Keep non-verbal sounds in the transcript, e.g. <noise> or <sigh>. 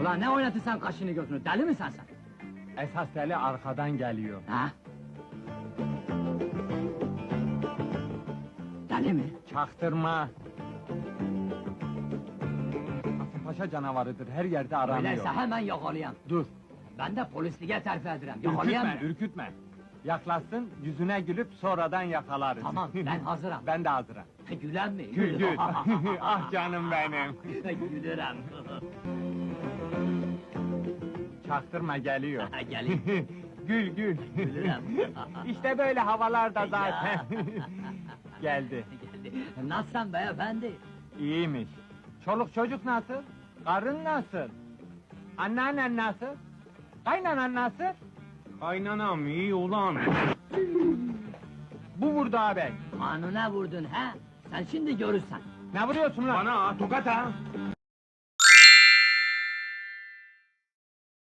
Ulan ne oynatırsan kaşını gözünü, deli misin sen? Esas deli arkadan geliyor. Ha? Deli mi? Çaktırma. Kasımpaşa canavarıdır, her yerde aranıyor. Öyleyse hemen yakalayayım. Dur, Ben de polisliğe terfi ederim. ürkütme, Yakalayayım mı? ürkütme. Yaklaşsın, yüzüne gülüp sonradan yakalarız. Tamam, ben hazırım. <laughs> ben de hazırım. Gülen mi? Gül gül. <laughs> ah canım benim. Gülerim. <laughs> Çaktırma geliyor. <laughs> Gelin. gül gül. Gülerim. <laughs> işte böyle havalarda zaten. <laughs> Geldi. Nasılsın beyefendi? İyiymiş. Çoluk çocuk nasıl? Karın nasıl? Anneannen nasıl? Kaynanan nasıl? Kaynanam iyi ulan. Bu vurdu ağabey. Kanuna vurdun ha? Sen şimdi görürsen. Ne vuruyorsun lan? Bana tokat ha.